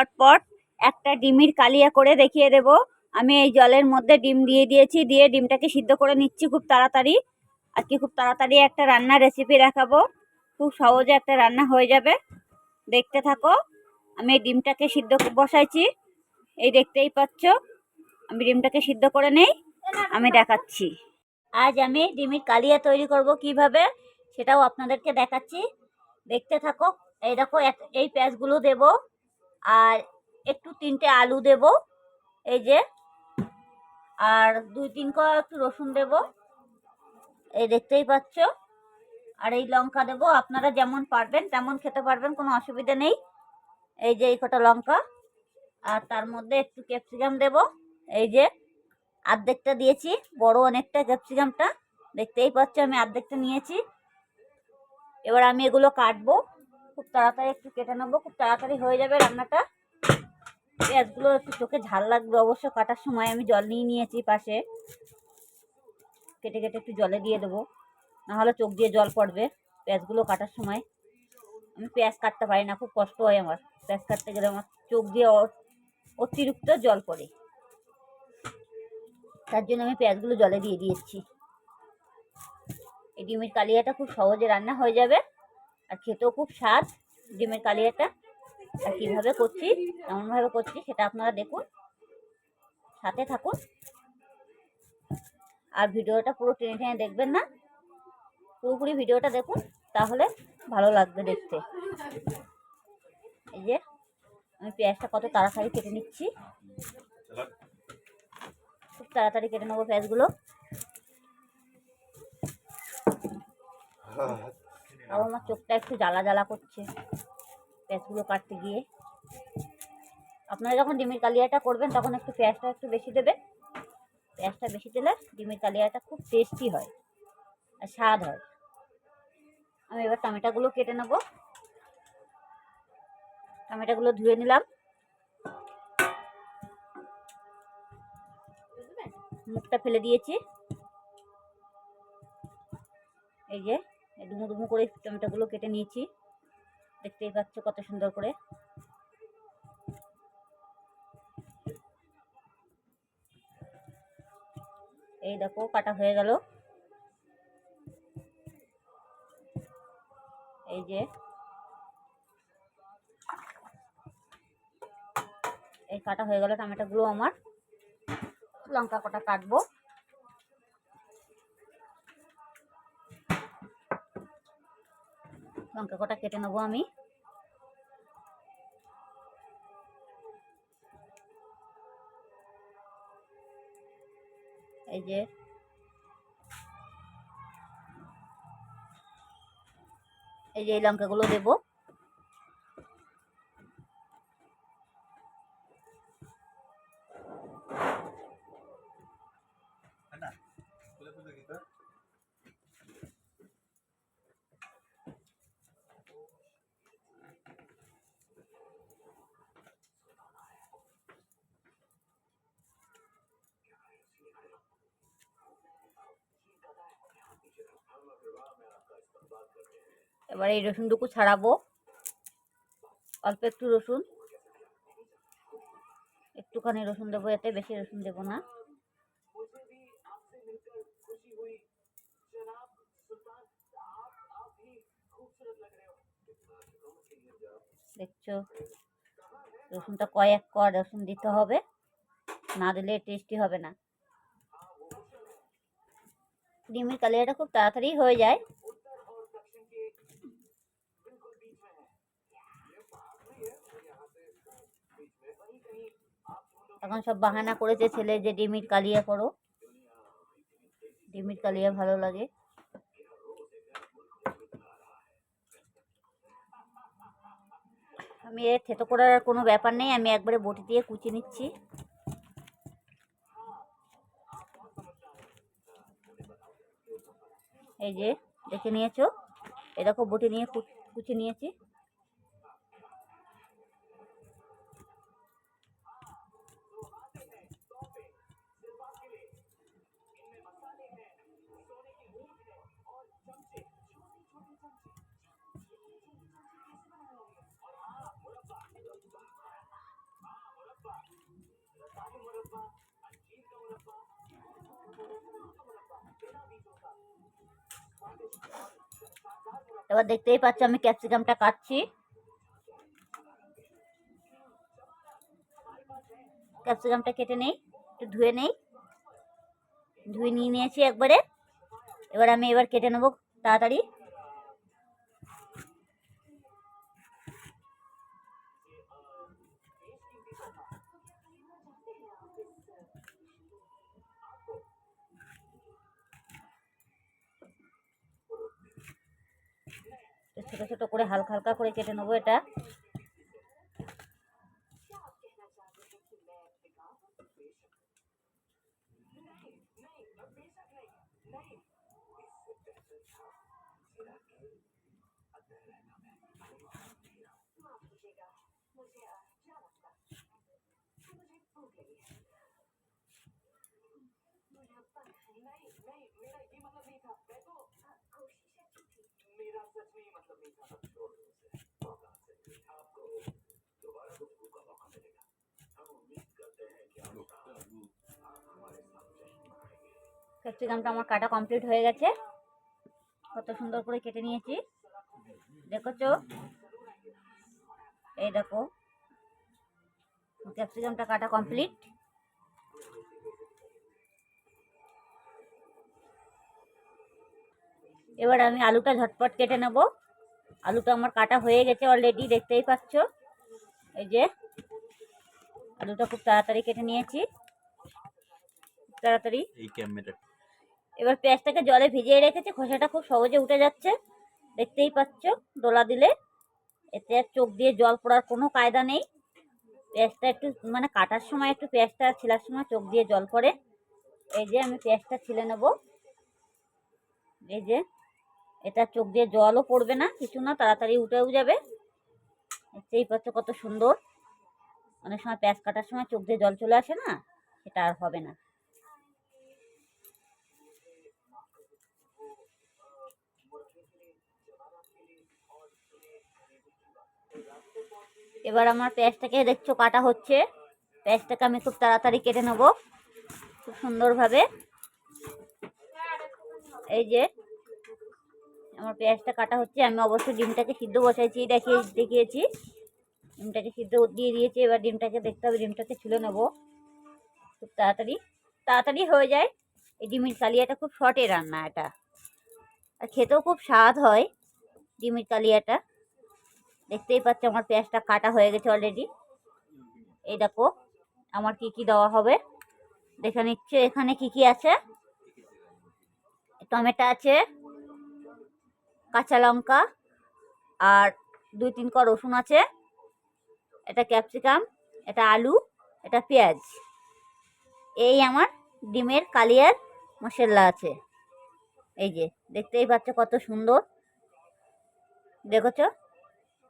চটপট একটা ডিমের কালিয়া করে দেখিয়ে দেব। আমি এই জলের মধ্যে ডিম দিয়ে দিয়েছি, দিয়ে ডিমটাকে সিদ্ধ করে নিচ্ছি খুব তাড়াতাড়ি। আজকে খুব তাড়াতাড়ি একটা রান্নার রেসিপি দেখাবো। খুব সহজে একটা রান্না হয়ে যাবে। দেখতে থাকো, আমি এই ডিমটাকে সিদ্ধ বসাইছি। এই দেখতেই পাচ্ছ, আমি ডিমটাকে সিদ্ধ করে নেই, আমি দেখাচ্ছি। আজ আমি ডিমের কালিয়া তৈরি করব কীভাবে, সেটাও আপনাদেরকে দেখাচ্ছি। দেখতে থাকো, এই দেখো এই পেঁয়াজগুলো দেব। আর একটু তিনটে আলু দেব, এই যে। আর দুই তিন ক একটু রসুন দেব, এই দেখতেই পাচ্ছ। আর এই লঙ্কা দেব, আপনারা যেমন পারবেন তেমন খেতে পারবেন, কোনো অসুবিধা নেই। এই যে এই কটা লঙ্কা, আর তার মধ্যে একটু ক্যাপসিকাম দেব, এই যে। আর্ধেকটা দিয়েছি, বড় অনেকটা ক্যাপসিকামটা, দেখতেই পাচ্ছ আমি আর্ধেকটা নিয়েছি। এবার আমি এগুলো কাটবো। খুব তাড়াতাড়ি একটু কেটে নেব, খুব তাড়াতাড়ি হয়ে যাবে রান্নাটা। পেঁয়াজগুলো একটু চোখে ঝাল লাগবে অবশ্য, কাটার সময় আমি জল নিয়ে নিয়েছি পাশে। কেটে কেটে একটু জলে দিয়ে দেবো, নাহলে চোখ দিয়ে জল পড়বে পেঁয়াজগুলো কাটার সময়। আমি পেঁয়াজ কাটতে পারি না, খুব কষ্ট হয় আমার। পেঁয়াজ কাটতে গেলে আমার চোখ দিয়ে অতিরিক্ত জল পড়ে। তার জন্য আমি পেঁয়াজগুলো জলে দিয়ে দিয়েছি। এই ডিমের কালিয়াটা খুব সহজে রান্না হয়ে যাবে। আর খেতেও খুব স্বাদ, ডিমের কালিয়াটা। আর কীভাবে করছি, কেমনভাবে করছি সেটা আপনারা দেখুন, সাথে থাকুন। আর ভিডিওটা পুরো টেনে টেনে দেখবেন না। পুরোপুরি ভিডিওটা দেখুন, তাহলে ভালো লাগবে দেখতে। এই যে, আমি পেঁয়াজটা কত তাড়াতাড়ি কেটে নিচ্ছি। খুব তাড়াতাড়ি কেটে নেব পেঁয়াজগুলো। তাও আমার চোখটা একটু জ্বালা জ্বালা করছে। পেঁয়াজগুলো কাটতে গিয়ে। আপনারা যখন ডিমের কালিয়াটা করবেন, তখন একটু পেঁয়াজটা একটু বেশি দেবে পেঁয়াজটা বেশি দিলে ডিমের কালিয়াটা খুব টেস্টি হয় আর স্বাদ হয়। আমি এবার টমেটোগুলো কেটে নেব। টমেটোগুলো ধুয়ে নিলাম। মুখটা ফেলে দিয়েছি। এই যে ডুমো ডুমো করে টমেটোগুলো কেটে নিয়েছি। দেখতেই পাচ্ছ কত সুন্দর করে। এই দেখো, কাটা হয়ে গেল। এই যে, এই কাটা হয়ে গেল টমেটোগুলো আমার। লঙ্কা কটা কাটবো। লঙ্কা কটা কেটে নেব আমি। এই যে। এই যে এই লঙ্কাগুলো দেবো। এবার এই রসুনটুকু ছাড়াবো। অল্প একটু রসুন। একটুখানি রসুন দেবো এতে, বেশি রসুন দেবো না। দেখছ? রসুনটা কয়েক ক রসুন দিতে হবে। না দিলে টেস্টি হবে না। ডিমের কালিয়াটা খুব তাড়াতাড়ি হয়ে যায়। এখন সব বাহানা করেছে ছেলে যে ডিমির কালিয়া করো। ডিমির কালিয়া ভালো লাগে। আমি এর থেতো করার কোনো ব্যাপার নেই, আমি একবারে বটি দিয়ে কুচি নিচ্ছি। এই যে, দেখে নিয়েছো? দেখো, বটি নিয়ে কুচি নিয়েছি। এবার দেখতেই পাচ্ছ আমি ক্যাপসিকামটা কাটছি। ক্যাপসিকামটা কেটে নেই, একটু ধুয়ে নেই। ধুয়ে নিয়ে নিয়েছি একবারে। এবার আমি এবার কেটে নেব তাড়াতাড়ি। ছোট ছোটো করে হালকা হালকা করে কেটে নেব এটা। ক্যাপসিকামটা আমার কাটা কমপ্লিট হয়ে গেছে। কত সুন্দর করে কেটে নিয়েছি। দেখেছ এই দেখো। ক্যাপসিকামটা কাটা কমপ্লিট। এবার আমি আলুটা ঝটপট কেটে নেব। আলুটা আমার কাটা হয়ে গেছে অলরেডি দেখতেই পাচ্ছ? এই যে আলুটা খুব তাড়াতাড়ি কেটে নিয়েছি। তাড়াতাড়ি। এই ক্যামেরা এবার পেঁয়াজটাকে জলে ভিজিয়ে রেখেছি খোসাটা খুব সহজে উঠে যাচ্ছে। দেখতেই পাচ্ছ দোলা দিলে। এতে আর চোখ দিয়ে জল পড়ার কোনো কায়দা নেই। পেঁয়াজটা একটু মানে কাটার সময় একটু পেঁয়াজটা ছিলার সময় চোখ দিয়ে জল পড়ে। এই যে আমি পেঁয়াজটা ছিলে নেব। এই যে এটা চোখ দিয়ে জলও পড়বে না, কিছু না, তাড়াতাড়ি উঠেও যাবে। দেখতেই পাচ্ছ কত সুন্দর। অনেক সময় প্যাঁচ কাটার সময় চোখ দিয়ে জল চলে আসে না, সেটা আর হবে না। এবার আমার পেঁয়াজটাকে দেখছ কাটা হচ্ছে। পেঁয়াজটাকে আমি খুব তাড়াতাড়ি কেটে নেব, খুব সুন্দরভাবে। এই যে আমার পেঁয়াজটা কাটা হচ্ছে, আমি অবশ্যই ডিমটাকে সিদ্ধ বসাইছি দেখিয়ে দেখিয়েছি। ডিমটাকে সিদ্ধ দিয়ে দিয়েছি, এবার ডিমটাকে দেখতে হবে, ডিমটাকে ছুলে নেব। খুব তাড়াতাড়ি তাড়াতাড়ি হয়ে যায়। এই ডিমের কালিয়াটা খুব শর্টে রান্না এটা। আর খেতেও খুব স্বাদ হয় ডিমের কালিয়াটা। দেখতেই পাচ্ছ আমার পেঁয়াজটা কাটা হয়ে গেছে অলরেডি এই দেখো, আমার কি কি দেওয়া হবে? দেখে নিচ্ছে, এখানে কি কি আছে? টমেটো আছে কাঁচা লঙ্কা আর দুই তিন ক রসুন আছে। এটা ক্যাপসিকাম, এটা আলু, এটা পেঁয়াজ। এই আমার ডিমের কালিয়ার মশলা আছে। এই যে, দেখতেই পাচ্ছ কত সুন্দর। দেখেছ?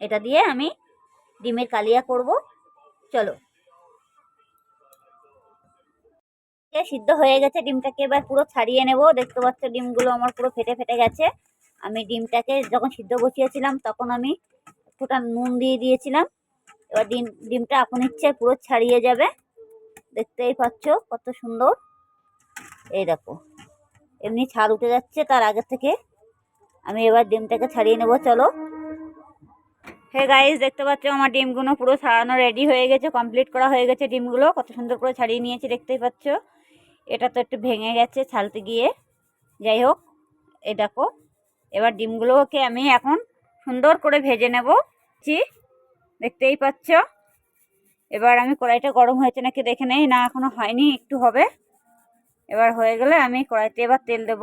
এটা দিয়ে আমি ডিমের কালিয়া করব। চলো। সিদ্ধ হয়ে গেছে, ডিমটাকে এবার পুরো ছাড়িয়ে নেব। দেখতে পাচ্ছ ডিমগুলো আমার পুরো ফেটে ফেটে গেছে। আমি ডিমটাকে যখন সিদ্ধ বসিয়েছিলাম, তখন আমি ফোটা নুন দিয়ে দিয়েছিলাম। এবার ডিম, ডিমটা এখন ইচ্ছে পুরো ছাড়িয়ে যাবে। দেখতেই পাচ্ছ কত সুন্দর। এই দেখো, এমনি ছাড় উঠে যাচ্ছে তার আগে থেকে। আমি এবার ডিমটাকে ছাড়িয়ে নেব, চলো। হে গাইস দেখতে পাচ্ছ আমার ডিমগুলো পুরো ছাড়ানো রেডি হয়ে গেছে কমপ্লিট করা হয়ে গেছে ডিমগুলো। কত সুন্দর করে ছাড়িয়ে নিয়েছি, দেখতেই পাচ্ছ। এটা তো একটু ভেঙে গেছে ছালতে গিয়ে। যাই হোক, এই দেখো। এবার ডিমগুলোকে আমি এখন সুন্দর করে ভেজে নেব। জি দেখতেই পাচ্ছ? এবার আমি কড়াইটা গরম হয়েছে নাকি দেখে নেই। না, এখনও হয়নি, একটু হবে। এবার হয়ে গেলে আমি কড়াইতে এবার তেল দেব।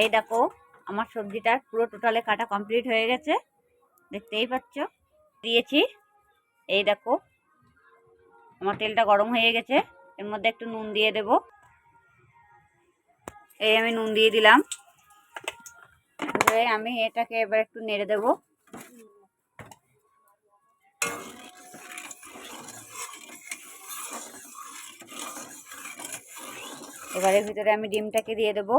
এই দেখো, আমার সবজিটার পুরো টোটালে কাটা কমপ্লিট হয়ে গেছে। দেখতেই পাচ্ছ? দিয়েছি। এই দেখো, আমার তেলটা গরম হয়ে গেছে। এর মধ্যে একটু নুন দিয়ে দেব। এই আমি নুন দিয়ে দিলাম। দিয়ে আমি এটাকে এবার একটু নেড়ে দেব। এবারে ভিতরে আমি ডিমটাকে দিয়ে দেবো।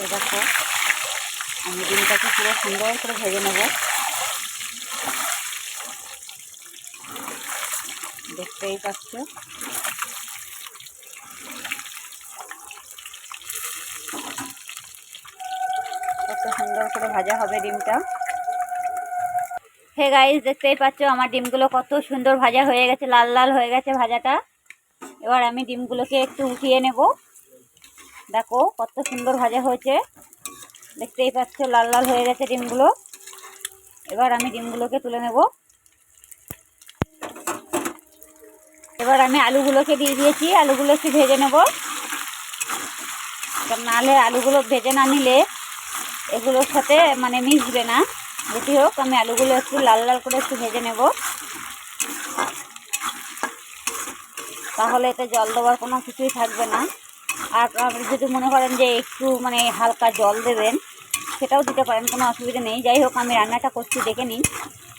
এই দেখো, আমি ডিমটাকে পুরো সুন্দর করে ভেজে নেব। দেখতেই পাচ্ছ কত সুন্দর করে ভাজা হবে ডিমটা। হে গাইস দেখতেই পাচ্ছ আমার ডিমগুলো কত সুন্দর ভাজা হয়ে গেছে, লাল লাল হয়ে গেছে ভাজাটা। এবার আমি ডিমগুলোকে একটু উঠিয়ে নেব। দেখো কত সুন্দর ভাজা হয়েছে। দেখতেই পাচ্ছ লাল লাল হয়ে গেছে ডিমগুলো। এবার আমি ডিমগুলোকে তুলে নেব। এবার আমি আলুগুলোকে দিয়ে দিয়েছি, আলুগুলো একটু ভেজে নেব। নাহলে আলুগুলো ভেজে না নিলে এগুলোর সাথে মানে মিশবে না। যেটি হোক, আমি আলুগুলো একটু লাল লাল করে একটু ভেজে নেব। তাহলে এতে জল দেওয়ার কোনো কিছুই থাকবে না। আর আপনি যদি মনে করেন যে একটু মানে হালকা জল দেবেন, সেটাও দিতে পারেন, কোনো অসুবিধা নেই। যাই হোক, আমি রান্নাটা করছি, দেখে নিন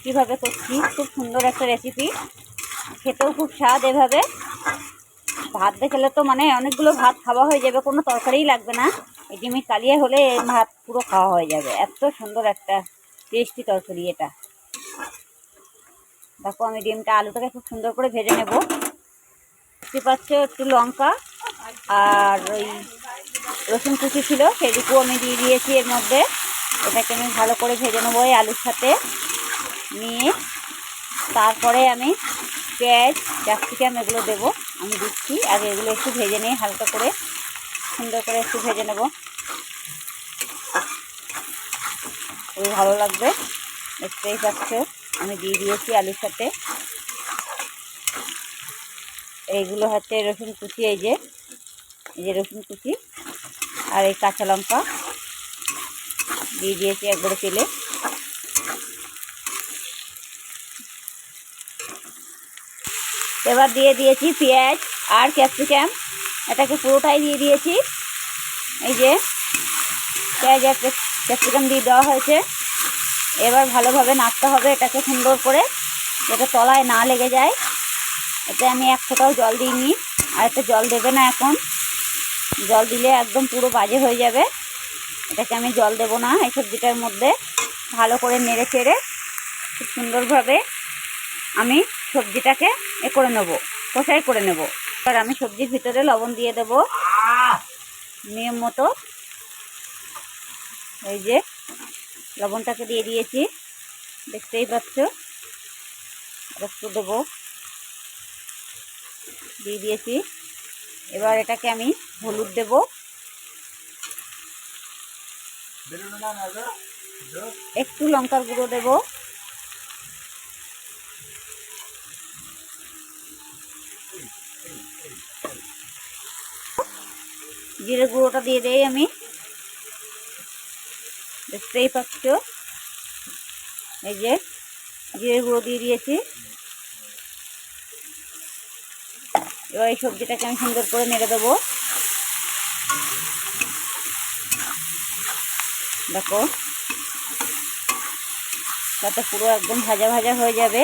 কীভাবে করছি। খুব সুন্দর একটা রেসিপি খেতেও খুব স্বাদ এভাবে। ভাত দিয়ে খেলে তো মানে অনেকগুলো ভাত খাওয়া হয়ে যাবে, কোনো তরকারিই লাগবে না। এই ডিমের কালিয়া হলে ভাত পুরো খাওয়া হয়ে যাবে। এত সুন্দর একটা টেস্টি তরকারি এটা। দেখো আমি ডিমটা আলুটাকে খুব সুন্দর করে ভেজে নেব। দেখতে পাচ্ছ একটু লঙ্কা আর ওই রসুন কুচি ছিল সেটুকু আমি দিয়ে দিয়েছি এর মধ্যে। এটাকে আমি ভালো করে ভেজে নেব এই আলুর সাথে নিয়ে। তারপরে আমি পেঁয়াজ, ক্যাপসিকাম এগুলো দেবো, আমি দিচ্ছি। আর এগুলো একটু ভেজে নিই হালকা করে সুন্দর করে একটু ভেজে নেব। খুবই ভালো লাগবে। দেখতেই পাচ্ছ, আমি দিয়ে দিয়েছি আলুর সাথে। এইগুলো হচ্ছে রসুন কুচি, এই যে এই যে রসুন কুচি আর এই কাঁচা লঙ্কা। দিয়ে দিয়েছি একবারে তেলে। এবার দিয়ে দিয়েছি পেঁয়াজ আর ক্যাপসিকাম। এটাকে পুরোটাই দিয়ে দিয়েছি। এই যে, পেঁয়াজ ক্যাপসিকাম দিয়ে দেওয়া হয়েছে। এবার ভালোভাবে নাড়তে হবে এটাকে সুন্দর করে, যাতে তলায় না লেগে যায়। এতে আমি এক ফোঁটাও জল দিইনি, আর এতে জল দেবে না এখন। জল দিলে একদম পুরো বাজে হয়ে যাবে। এটাকে আমি জল দেব না এই সবজিটার মধ্যে। ভালো করে নেড়ে চেড়ে খুব সুন্দরভাবে আমি সবজিটাকে এ করে নেব, কষাই করে নেব। এবার আমি সবজির ভিতরে লবণ দিয়ে দেব। নিয়ম মতো। এই যে, লবণটাকে দিয়ে দিয়েছি। দেখতেই পাচ্ছ? একটু দেবো। দিয়ে দিয়েছি। এবার এটাকে আমি হলুদ দেব। একটু লঙ্কার গুঁড়ো দেব। জিরে গুঁড়োটা দিয়ে দেই আমি। দেখতেই পাচ্ছ? এই যে জিরে গুঁড়ো দিয়ে দিয়েছি। এবার এই সবজিটাকে আমি সুন্দর করে নেড়ে দেবো। দেখো তাতে পুরো একদম ভাজা ভাজা হয়ে যাবে।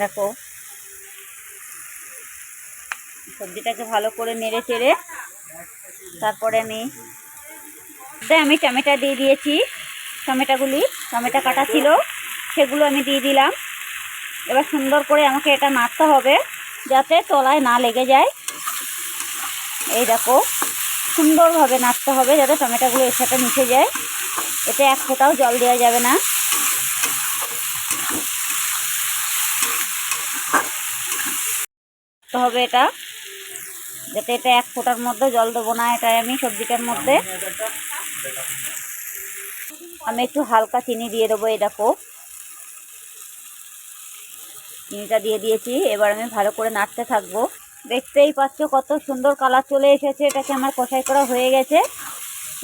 দেখো। সবজিটাকে ভালো করে নেড়ে চেড়ে তারপরে আমি আমি টমেটো দিয়ে দিয়েছি, টমেটোগুলি, টমেটো কাটা ছিল, সেগুলো আমি দিয়ে দিলাম। এবার সুন্দর করে আমাকে এটা নাড়তে হবে যাতে তলায় না লেগে যায়। এই দেখো, সুন্দরভাবে নাড়তে হবে যাতে টমেটোগুলো এর সাথে মিশে যায়। এতে এক ফোঁটাও জল দেওয়া যাবে না। হবে এটা। যাতে এটা এক ফোঁটার মধ্যে জল দেবো না, এটাই আমি সবজিটার মধ্যে। আমি একটু হালকা চিনি দিয়ে দেবো, এই দেখো। চিনিটা দিয়ে দিয়েছি, এবার আমি ভালো করে নাড়তে থাকব। দেখতেই পাচ্ছ কত সুন্দর কালার চলে এসেছে, এটাকে আমার কষাই করা হয়ে গেছে।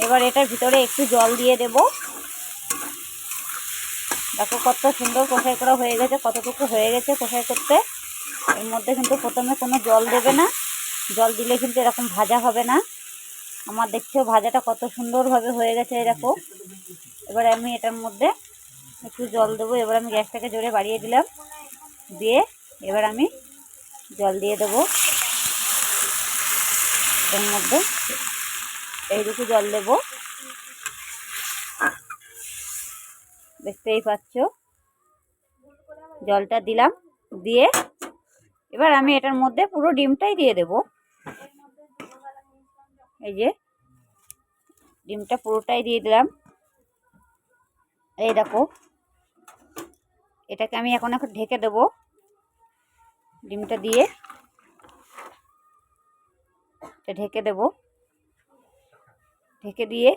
এবার এটার ভিতরে একটু জল দিয়ে দেব। দেখো কত সুন্দর কষাই করা হয়ে গেছে, কতটুকু হয়ে গেছে কষাই করতে। এর মধ্যে কিন্তু প্রথমে কোনো জল দেবে না। জল দিলে কিন্তু এরকম ভাজা হবে না। আমার দেখছ ভাজাটা কত সুন্দরভাবে হয়ে গেছে এরকম এবার আমি এটার মধ্যে একটু জল দেবো। এবার আমি গ্যাসটাকে জোরে বাড়িয়ে দিলাম। দিয়ে এবার আমি জল দিয়ে দেবো। এর মধ্যে এইটুকু জল দেব। দেখতেই পাচ্ছ? জলটা দিলাম। দিয়ে এবার আমি এটার মধ্যে পুরো ডিমটাই দিয়ে দেব। এই যে, ডিমটা পুরোটাই দিয়ে দিলাম। এই দেখো, এটাকে আমি এখন এখন ঢেকে দেব ডিমটা দিয়ে। ঢেকে দেব। ঢেকে দিয়ে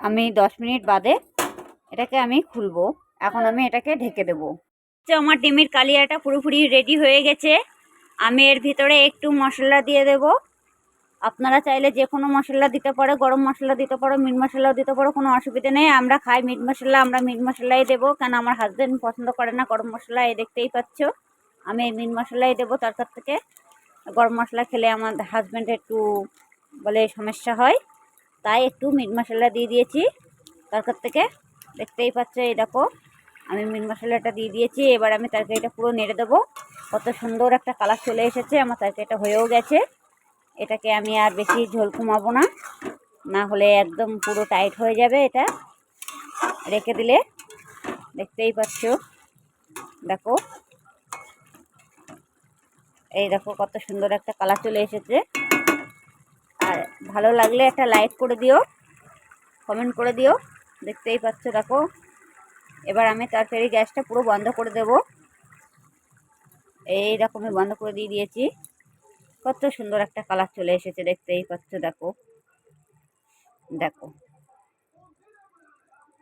আমি দশ মিনিট বাদে এটাকে আমি খুলবো। এখন আমি এটাকে ঢেকে দেবো। আমার ডিমের কালিয়াটা পুরোপুরি রেডি হয়ে গেছে। আমি এর ভিতরে একটু মশলা দিয়ে দেব। আপনারা চাইলে যে কোনো মশলা দিতে পারো, গরম মশলা দিতে পারো, মিট মশলাও দিতে পারো, কোনো অসুবিধা নেই। আমরা খাই মিট মশলা, আমরা মিট মশলাই দেবো। কেন আমার হাজব্যান্ড পছন্দ করে না গরম মশলা, এই দেখতেই পাচ্ছ। আমি এই মিট মশলাই দেবো তরকার থেকে। গরম মশলা খেলে আমার হাজব্যান্ডের একটু বলে সমস্যা হয়। তাই একটু মিট মশলা দিয়ে দিয়েছি। তরকার থেকে দেখতেই পাচ্ছ, এই দেখো। আমি মিট মশলাটা দিয়ে দিয়েছি, এবার আমি তরকারিটা পুরো নেড়ে দেবো। কত সুন্দর একটা কালার চলে এসেছে, আমার তরকারিটা হয়েও গেছে। এটাকে আমি আর বেশি ঝোল কমাবো না না হলে একদম পুরো টাইট হয়ে যাবে এটা। রেখে দিলে, দেখতেই পাচ্ছ, দেখো। এই দেখো কত সুন্দর একটা কালার চলে এসেছে। আর ভালো লাগলে একটা লাইক করে দিও কমেন্ট করে দিও, দেখতেই পাচ্ছ, দেখো। এবার আমি তরকারি গ্যাসটা পুরো বন্ধ করে দেব। এই রকমই বন্ধ করে দিয়ে দিয়েছি। কত সুন্দর একটা কালার চলে এসেছে দেখতে, এই পাচ্ছ দেখো। দেখো।